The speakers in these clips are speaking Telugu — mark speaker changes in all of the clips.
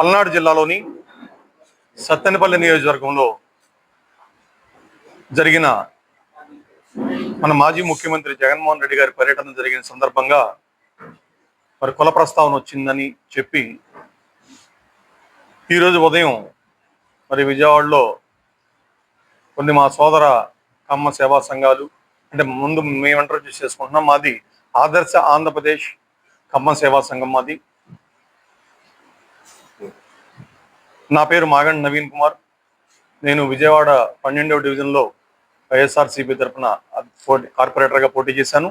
Speaker 1: పల్నాడు జిల్లాలోని సత్తెనపల్లి నియోజకవర్గంలో జరిగిన మన మాజీ ముఖ్యమంత్రి జగన్మోహన్ రెడ్డి గారి పర్యటన జరిగిన సందర్భంగా మరి కుల ప్రస్తావన వచ్చిందని చెప్పి ఈరోజు ఉదయం మరి విజయవాడలో కొన్ని మా సోదర కమ్మ సేవా సంఘాలు అంటే ముందు మేము ఇంట్రడ్యూస్ చేసుకుంటున్నాం. మాది ఆదర్శ ఆంధ్రప్రదేశ్ కమ్మ సేవా సంఘం మాది. నా పేరు మాగండి నవీన్ కుమార్. నేను విజయవాడ పన్నెండవ డివిజన్లో వైఎస్ఆర్సీపీ తరఫున పోటీ కార్పొరేటర్గా పోటీ చేశాను.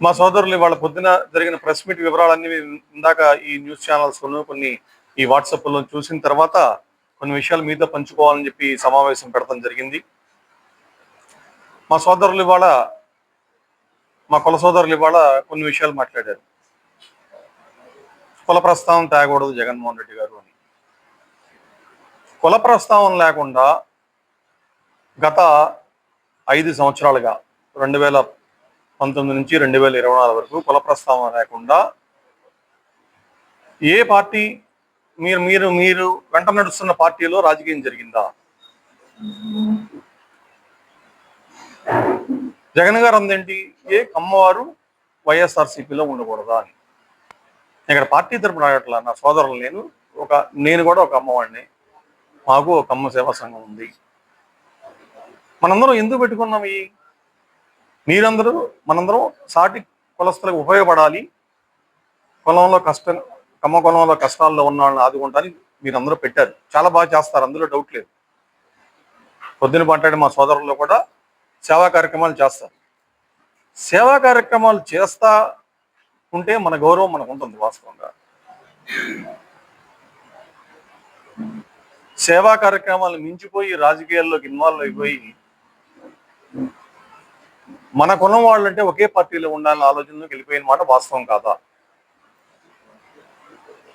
Speaker 1: మా సోదరులు వాళ్ళ పొద్దున జరిగిన ప్రెస్ మీట్ వివరాలన్నీ ఇందాక ఈ న్యూస్ ఛానల్స్లోనూ కొన్ని ఈ వాట్సాప్లో చూసిన తర్వాత కొన్ని విషయాలు మీతో పంచుకోవాలని చెప్పి సమావేశం పెడతాం జరిగింది. మా సోదరులు ఇవాళ మా కుల సోదరులు ఇవాళ కొన్ని విషయాలు మాట్లాడారు. కుల ప్రస్తావన తేకూడదు జగన్మోహన్ రెడ్డి గారు అని. కుల ప్రస్తావన లేకుండా గత ఐదు సంవత్సరాలుగా రెండు వేల పంతొమ్మిది నుంచి రెండు వేల ఇరవై నాలుగు వరకు కుల ప్రస్తావన లేకుండా ఏ పార్టీ మీరు మీరు మీరు వెంట నడుస్తున్న పార్టీలో రాజకీయం జరిగిందా? జగన్ గారు అందేంటి? ఏ కమ్మవారు వైఎస్ఆర్సీపీలో ఉండకూడదా అని. ఇక్కడ పార్టీ తరపున అడగట్లా నా సోదరులు నేను ఒక నేను కూడా ఒక అమ్మవాడిని. మాకు ఒక అమ్మ సేవా సంఘం ఉంది. మనందరం ఎందుకు పెట్టుకున్నాం ఈ? మీరందరూ మనందరం సాటి కులస్తులకు ఉపయోగపడాలి. కులంలో కష్టం కమ్మ కులంలో కష్టాల్లో ఉన్న వాళ్ళని ఆదుకుంటానికి మీరందరూ పెట్టారు. చాలా బాగా చేస్తారు అందులో డౌట్ లేదు. పొద్దున మాట్లాడే మా సోదరుల్లో కూడా సేవా కార్యక్రమాలు చేస్తారు. సేవా కార్యక్రమాలు చేస్తా ఉంటే మన గౌరవం మనకు ఉంటుంది వాస్తవంగా. సేవా కార్యక్రమాలు మించిపోయి రాజకీయాల్లోకి ఇన్వాల్వ్ అయిపోయి మన కులం వాళ్ళంటే ఒకే పార్టీలో ఉండాలన్న ఆలోచనలోకి వెళ్ళిపోయిన మాట వాస్తవం కాదా?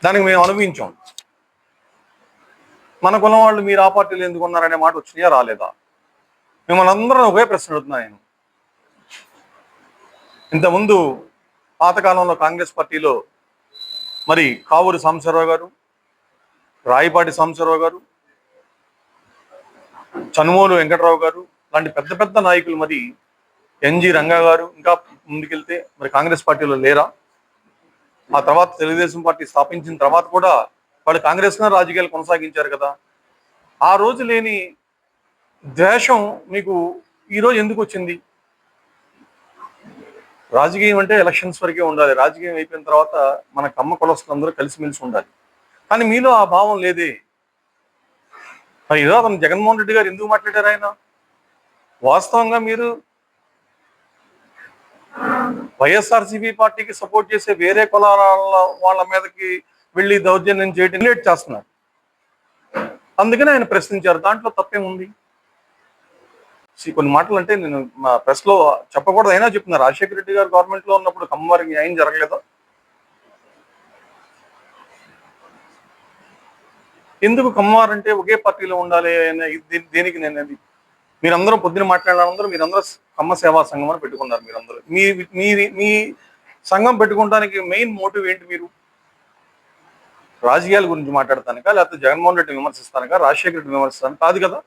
Speaker 1: దానికి మేము అనుభవించాం. మన కులం వాళ్ళు మీరు ఆ పార్టీలో ఎందుకు ఉన్నారనే మాట వచ్చినాయా రాలేదా? మిమ్మల్ని అందరం ఒకే ప్రశ్న అడుగుతున్నా నేను. ఇంతకుముందు పాతకాలంలో కాంగ్రెస్ పార్టీలో మరి కావూరు సాంబశివరావు గారు రాయపాటి సాంబశివరావు గారు చనుమోలు వెంకటరావు గారు లాంటి పెద్ద పెద్ద నాయకులు మరి ఎన్జి రంగా గారు ఇంకా ముందుకెళ్తే మరి కాంగ్రెస్ పార్టీలో లేరా? ఆ తర్వాత తెలుగుదేశం పార్టీ స్థాపించిన తర్వాత కూడా వాళ్ళు కాంగ్రెస్గా రాజకీయాలు కొనసాగించారు కదా. ఆ రోజు లేని ద్వేషం మీకు ఈరోజు ఎందుకు వచ్చింది? రాజకీయం అంటే ఎలక్షన్స్ వరకే ఉండాలి. రాజకీయం అయిపోయిన తర్వాత మన కమ్మ కులస్తులందరూ కలిసిమెలిసి ఉండాలి. కానీ మీలో ఆ భావం లేదే. మరి ఏదో అతను జగన్మోహన్ రెడ్డి గారు ఎందుకు మాట్లాడారు ఆయన? వాస్తవంగా మీరు వైఎస్ఆర్సీపీ పార్టీకి సపోర్ట్ చేసే వేరే కులాల వాళ్ళ మీదకి వెళ్ళి దౌర్జన్యం చేయడం లేట్ చేస్తున్నారు. అందుకని ఆయన ప్రశ్నించారు. దాంట్లో తప్పేముంది? కొన్ని మాటలు అంటే నేను మా ప్రెస్లో చెప్పకూడదు. అయినా చెప్తున్నా. రాజశేఖర రెడ్డి గారు గవర్నమెంట్లో ఉన్నప్పుడు కమ్మవారికి న్యాయం జరగలేదు. ఎందుకు కమ్మవారు అంటే ఒకే పార్టీలో ఉండాలి అనే దేనికి నేను అది? మీరందరూ పొద్దున మాట్లాడాలందరూ మీరందరూ కమ్మ సేవా సంఘం అని పెట్టుకున్నారు మీరందరూ. మీ మీ మీ సంఘం పెట్టుకోవడానికి మెయిన్ మోటివ్ ఏంటి మీరు? రాజకీయాల గురించి మాట్లాడతానుక? లేకపోతే జగన్మోహన్ రెడ్డి విమర్శిస్తానుక? రాజశేఖర రెడ్డి విమర్శిస్తాను కాదు కదా.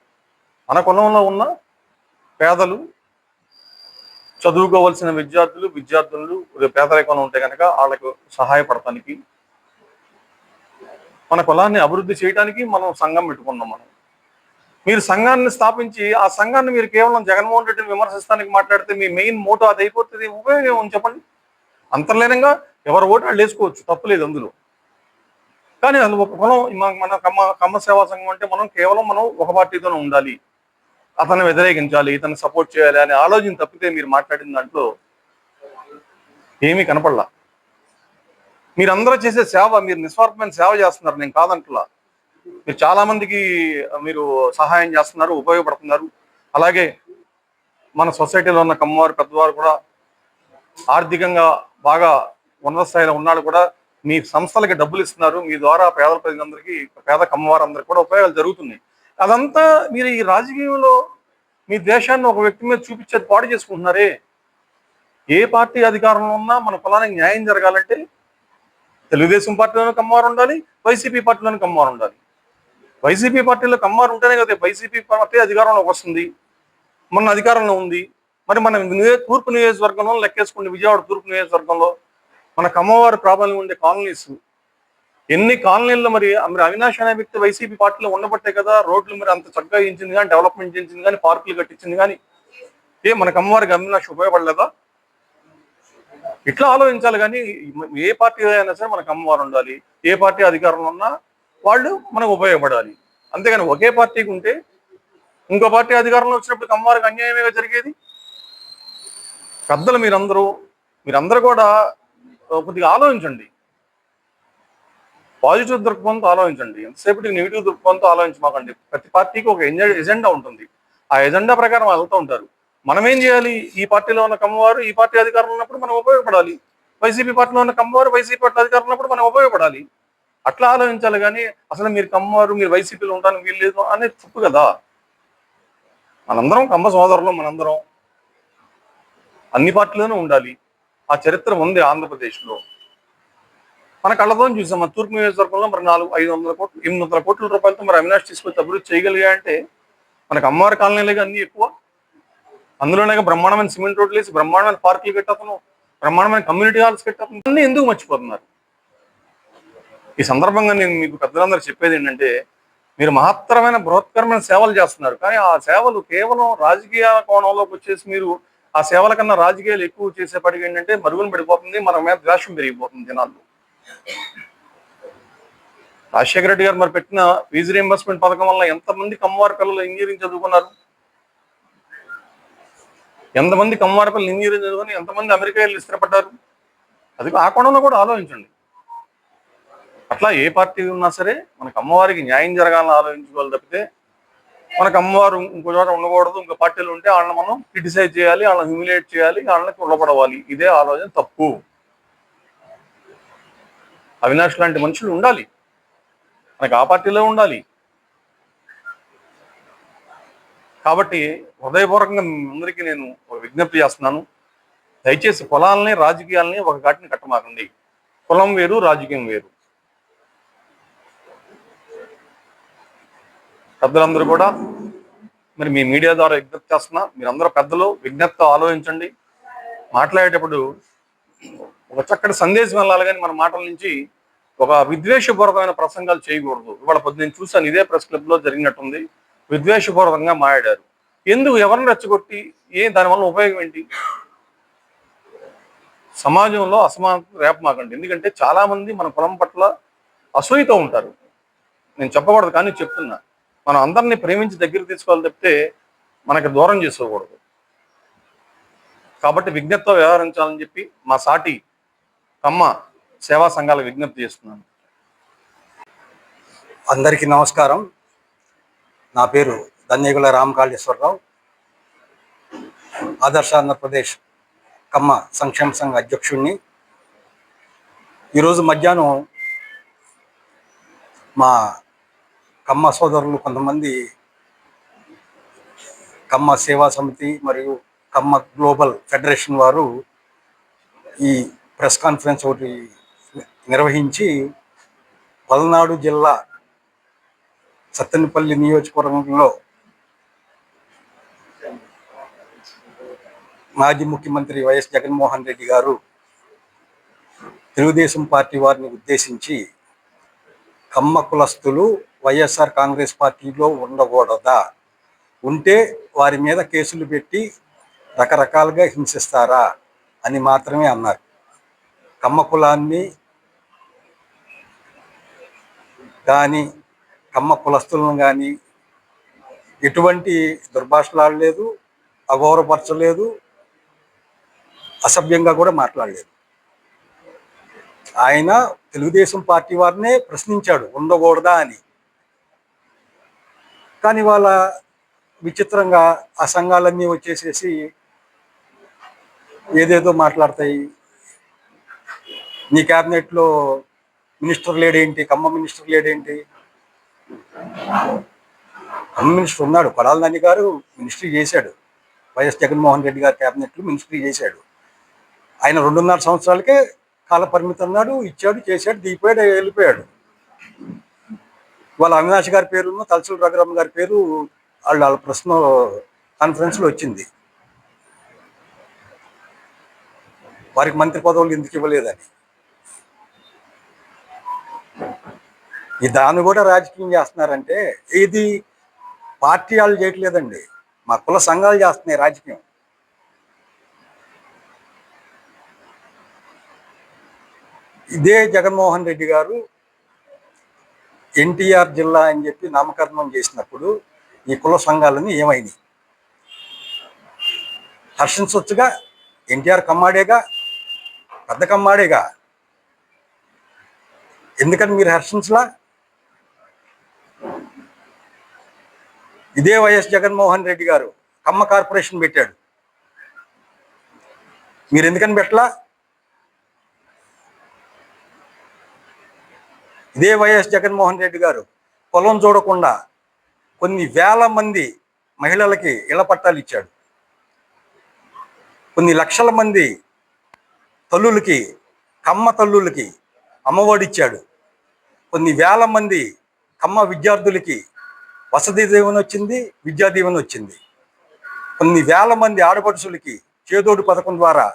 Speaker 1: మన కులంలో ఉన్న పేదలు చదువుకోవాల్సిన విద్యార్థులు విద్యార్థులు పేదరికంలో ఉంటే కనుక వాళ్ళకు సహాయపడటానికి మన కులాన్ని అభివృద్ధి చేయడానికి మనం సంఘం పెట్టుకున్నాం మనం. మీరు సంఘాన్ని స్థాపించి ఆ సంఘాన్ని మీరు కేవలం జగన్మోహన్ రెడ్డిని విమర్శిస్తానికి మాట్లాడితే మీ మెయిన్ మోటో అది అయిపోతుంది ఉపయోగం చెప్పండి? అంతర్లీనంగా ఎవరు ఓటు వాళ్ళు వేసుకోవచ్చు తప్పులేదు అందులో. కానీ అందులో ఒక కులం మన- మన కమ్మ కమ్మ సేవా సంఘం అంటే మనం కేవలం మనం ఒక పార్టీతోనే ఉండాలి. అతను వ్యతిరేకించాలి ఇతను సపోర్ట్ చేయాలి అనే ఆలోచన తప్పితే మీరు మాట్లాడిన దాంట్లో ఏమీ కనపడలా. మీరందరూ చేసే సేవ మీరు నిస్వార్థమైన సేవ చేస్తున్నారు నేను కాదంటలా మీరు చాలా మందికి మీరు సహాయం చేస్తున్నారు ఉపయోగపడుతున్నారు. అలాగే మన సొసైటీలో ఉన్న కమ్మవారు పెద్దవారు కూడా ఆర్థికంగా బాగా ఉన్నత స్థాయిలో ఉన్నాడు కూడా మీ సంస్థలకి డబ్బులు ఇస్తున్నారు. మీ ద్వారా పేద ప్రజలందరికీ పేద కమ్మవారందరికీ కూడా ఉపయోగాలు జరుగుతున్నాయి. అదంతా మీరు ఈ రాజకీయంలో మీ దేశాన్ని ఒక వ్యక్తి మీద చూపించేది పాడు చేసుకుంటున్నారే? ఏ పార్టీ అధికారంలో ఉన్నా మన కులానికి న్యాయం జరగాలంటే తెలుగుదేశం పార్టీలోని కమ్మవారు ఉండాలి వైసీపీ పార్టీలోనూ కమ్మారు ఉండాలి. వైసీపీ పార్టీలో కమ్మవారు ఉంటేనే కదా వైసీపీ పార్టీ అధికారంలోకి వస్తుంది. మన అధికారంలో ఉంది. మరి మన తూర్పు నియోజకవర్గంలో లెక్కేసుకుంటే విజయవాడ తూర్పు నియోజకవర్గంలో మన కమ్మవారి ప్రాబ్లం ఉండే కాలనీస్ ఎన్ని కాలనీల్లో మరి మరి అవినాష్ అనే వ్యక్తి వైసీపీ పార్టీలో ఉండబట్టే కదా రోడ్లు మరి అంత చక్కగా ఇచ్చింది కానీ డెవలప్మెంట్ చేయించింది కానీ పార్కులు కట్టించింది కానీ ఏ మన అమ్మవారికి అవినాష్ ఉపయోగపడలేదా? ఇట్లా ఆలోచించాలి కానీ ఏ పార్టీ అయినా సరే మనకు అమ్మవారు ఉండాలి ఏ పార్టీ అధికారంలో ఉన్నా వాళ్ళు మనకు ఉపయోగపడాలి. అంతేగాని ఒకే పార్టీకి ఉంటే ఇంకో పార్టీ అధికారంలో వచ్చినప్పుడు అమ్మవారికి అన్యాయమేగా జరిగేది? పెద్దలు మీరందరూ మీరందరూ కూడా కొద్దిగా ఆలోచించండి. పాజిటివ్ దృక్పథంతో ఆలోచించండి. ఎంతసేపటికి నెగిటివ్ దృక్పథంతో ఆలోచించమాకండి. ప్రతి పార్టీకి ఒక ఎజెండా ఉంటుంది. ఆ ఎజెండా ప్రకారం వెళ్తూ ఉంటారు. మనం ఏం చేయాలి? ఈ పార్టీలో ఉన్న కమ్మవారు ఈ పార్టీ అధికారంలో ఉన్నప్పుడు మనం ఉపయోగపడాలి. వైసీపీ పార్టీలో ఉన్న కమ్మవారు వైసీపీ పార్టీ అధికారంలో ఉన్నప్పుడు మనం ఉపయోగపడాలి. అట్లా ఆలోచించాలి కానీ అసలు మీరు కమ్మవారు మీరు వైసీపీలో ఉండడానికి వీల్లేదు అనేది తప్పు కదా. మనందరం కమ్మ సోదరులు మనందరం. అన్ని పార్టీలోనూ ఉండాలి. ఆ చరిత్ర ఉంది ఆంధ్రప్రదేశ్లో. మన కళ్ళతో చూసాం. మన తూర్పు నియోజకవర్గంలో మరి నాలుగు ఐదు వందల కోట్లు ఎనిమిది వందల కోట్ల రూపాయలతో మరి అవినాష్ తీసుకొచ్చి అభివృద్ధి చేయగలిగా అంటే మనకు అమ్మవారి కాలనీలుగా అన్ని ఎక్కువ. అందులోనే బ్రహ్మాండమైన సిమెంట్ రోడ్లు వేసి బ్రహ్మాండమైన పార్కులు కట్టతను బ్రహ్మాండమైన కమ్యూనిటీ హాల్స్ కట్టతను అన్నీ ఎందుకు మర్చిపోతున్నారు? ఈ సందర్భంగా నేను మీకు పెద్దలందరూ చెప్పేది ఏంటంటే మీరు మహత్తరమైన బృహత్కరమైన సేవలు చేస్తున్నారు. కానీ ఆ సేవలు కేవలం రాజకీయ కోణంలోకి వచ్చేసి మీరు ఆ సేవల కన్నా రాజకీయాలు ఎక్కువ చేసేపటికి ఏంటంటే మరుగున పడిపోతుంది మన మీద ద్వేషం పెరిగిపోతుంది జనాల్లో. రాజశేఖర రెడ్డి గారు మరి పెట్టిన ఫీజు రీఎంబర్స్మెంట్ పథకం వల్ల ఎంతమంది కమ్మవారి పిల్లలు ఇంజనీరింగ్ చదువుకున్నారు? ఎంతమంది కమ్మవారి పిల్లలు ఇంజనీరింగ్ చదువుకొని ఎంతమంది అమెరికా వెళ్ళి స్థిరపడ్డారు? అది ఆ కోణంలో కూడా ఆలోచించండి. అట్లా ఏ పార్టీ ఉన్నా సరే మనకు అమ్మవారికి న్యాయం జరగాలని ఆలోచించుకోవాలి తప్పితే మనకు అమ్మవారు ఇంకో చోట ఉండకూడదు ఇంకో పార్టీలు ఉంటే వాళ్ళని మనం క్రిటిసైజ్ చేయాలి వాళ్ళని హ్యూమిలేట్ చేయాలి వాళ్ళని కుళ్ళపడవాలి ఇదే ఆలోచన తప్పు. అవినాష్ లాంటి మనుషులు ఉండాలి. మనకు ఆ పార్టీలో ఉండాలి. కాబట్టి హృదయపూర్వకంగా అందరికీ నేను ఒక విజ్ఞప్తి చేస్తున్నాను. దయచేసి పొలాలని రాజకీయాలని ఒక ఘాటిని కట్టమాకండి. కులం వేరు రాజకీయం వేరు. పెద్దలందరూ కూడా మరి మీ మీడియా ద్వారా విజ్ఞప్తి చేస్తున్నా. మీరందరూ పెద్దలు విజ్ఞప్తితో ఆలోచించండి. మాట్లాడేటప్పుడు ఒక చక్కటి సందేశం వెళ్ళాలి కానీ మన మాటల నుంచి ఒక విద్వేషపూర్వకమైన ప్రసంగాలు చేయకూడదు. ఇవాళ పొద్దు నేను చూశాను ఇదే ప్రెస్ క్లబ్లో జరిగినట్టుంది. విద్వేషపూర్వకంగా మాట్లాడారు ఎందుకు ఎవరిని రెచ్చగొట్టి ఏ దానివల్ల ఉపయోగం ఏంటి? సమాజంలో అసమానత రేపమాకండి ఎందుకంటే చాలామంది మన కులం పట్ల అసూయతో ఉంటారు. నేను చెప్పకూడదు కానీ చెప్తున్నా. మనం అందరినీ ప్రేమించి దగ్గర తీసుకోవాలి తప్పితే మనకి దూరం చేసుకోకూడదు. కాబట్టి విజ్ఞప్తితో వ్యవహరించాలని చెప్పి మా సాటి కమ్మ సేవా సంఘాలకు విజ్ఞప్తి చేస్తున్నాను.
Speaker 2: అందరికీ నమస్కారం. నా పేరు ధన్యగుల రామకాళేశ్వరరావు. ఆదర్శ ఆంధ్రప్రదేశ్ కమ్మ సంక్షేమ సంఘ అధ్యక్షుడిని ఈరోజు మధ్యాహ్నం మా కమ్మ సోదరులు కొంతమంది కమ్మ సేవా సమితి మరియు కమ్మ గ్లోబల్ ఫెడరేషన్ వారు ఈ ప్రెస్ కాన్ఫరెన్స్ ఒకటి నిర్వహించి పల్నాడు జిల్లా సత్తెనపల్లి నియోజకవర్గంలో మాజీ ముఖ్యమంత్రి వైఎస్ జగన్మోహన్ రెడ్డి గారు తెలుగుదేశం పార్టీ వారిని ఉద్దేశించి కమ్మ కులస్తులు వైఎస్ఆర్ కాంగ్రెస్ పార్టీలో ఉండకూడదా? ఉంటే వారి మీద కేసులు పెట్టి రకరకాలుగా హింసిస్తారా? అని మాత్రమే అన్నారు. కమ్మ కులాన్ని కానీ కమ్మ కులస్తులను కానీ ఎటువంటి దుర్భాషలాడలేదు అగౌరవపరచలేదు అసభ్యంగా కూడా మాట్లాడలేదు. ఆయన తెలుగుదేశం పార్టీ వారినే ప్రశ్నించాడు ఉండకూడదా అని. కానీ వాళ్ళ విచిత్రంగా ఆ సంఘాలన్నీ వచ్చేసేసి ఏదేదో మాట్లాడతాయి నీ క్యాబినెట్లో మినిస్టర్ లేడేంటి? కమ్మ మినిస్టర్ లేడేంటి? కమ్మ మినిస్టర్ ఉన్నాడు. కొడాల నాని గారు మినిస్ట్రీ చేశాడు. వైఎస్ జగన్మోహన్ రెడ్డి గారు క్యాబినెట్లో మినిస్ట్రీ చేశాడు. ఆయన రెండున్నర సంవత్సరాలకే కాల పరిమితి అన్నాడు ఇచ్చాడు చేశాడు దిగిపోయాడు వెళ్ళిపోయాడు. వాళ్ళ అవినాష్ గారి పేరు తలసల రఘురామ్ గారి పేరు వాళ్ళ వాళ్ళ ప్రశ్న కాన్ఫరెన్స్లో వచ్చింది. వారికి మంత్రి పదవులు ఎందుకు ఇవ్వలేదని. ఈ దాన్ని కూడా రాజకీయం చేస్తున్నారంటే ఇది పార్టీ వాళ్ళు చేయట్లేదండి. మా కుల సంఘాలు చేస్తున్నాయి రాజకీయం. ఇదే జగన్మోహన్ రెడ్డి గారు ఎన్టీఆర్ జిల్లా అని చెప్పి నామకరణం చేసినప్పుడు ఈ కుల సంఘాలని ఏమైంది హర్షించవచ్చుగా ఎన్టీఆర్ కమ్మాడేగా పెద్ద కమ్మాడేగా? ఎందుకని మీరు హర్షించలా? ఇదే వైఎస్ జగన్మోహన్ రెడ్డి గారు కమ్మ కార్పొరేషన్ పెట్టాడు. మీరు ఎందుకని పెట్టలా? ఇదే వైఎస్ జగన్మోహన్ రెడ్డి గారు పొలం చూడకుండా కొన్ని వేల మంది మహిళలకి ఇళ్ళ పట్టాలు ఇచ్చాడు. కొన్ని లక్షల మంది తల్లులకి కమ్మ తల్లులకి అమ్మఒడి ఇచ్చాడు. కొన్ని వేల మంది కమ్మ విద్యార్థులకి వసతి దీవెన వచ్చింది విద్యా దీవెన వచ్చింది. కొన్ని వేల మంది ఆడపడుచులకి చేదోడు పథకం ద్వారా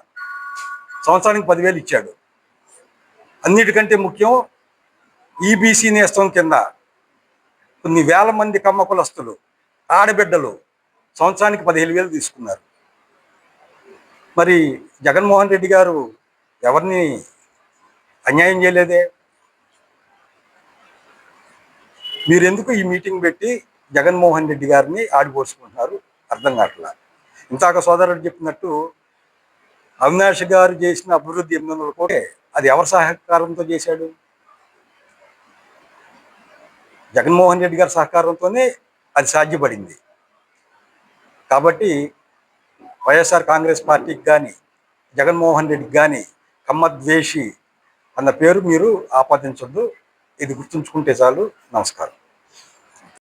Speaker 2: సంవత్సరానికి పదివేలు ఇచ్చాడు. అన్నిటికంటే ముఖ్యం ఈబీసీ నేస్తం కింద కొన్ని వేల మంది కమ్మ కులస్తులు ఆడబిడ్డలు సంవత్సరానికి పదిహేను వేలు తీసుకున్నారు. మరి జగన్మోహన్ రెడ్డి గారు ఎవరిని అన్యాయం చేయలేదే? మీరు ఎందుకు ఈ మీటింగ్ పెట్టి జగన్మోహన్ రెడ్డి గారిని ఆడిపోసుకుంటున్నారు? అర్థం కావట్లా? ఇంతాక సోదరుడు చెప్పినట్టు అవినాష్ గారు చేసిన అభివృద్ధి ఎనిమిది వందల కోటే అది ఎవరి సహకారంతో చేశాడు? జగన్మోహన్ రెడ్డి గారి సహకారంతోనే అది సాధ్యపడింది. కాబట్టి వైఎస్ఆర్ కాంగ్రెస్ పార్టీకి కానీ జగన్మోహన్ రెడ్డికి కానీ కమ్మద్వేషి అన్న పేరు మీరు ఆపాదించొద్దు. ఇది గుర్తుంచుకుంటే చాలు. నమస్కారం.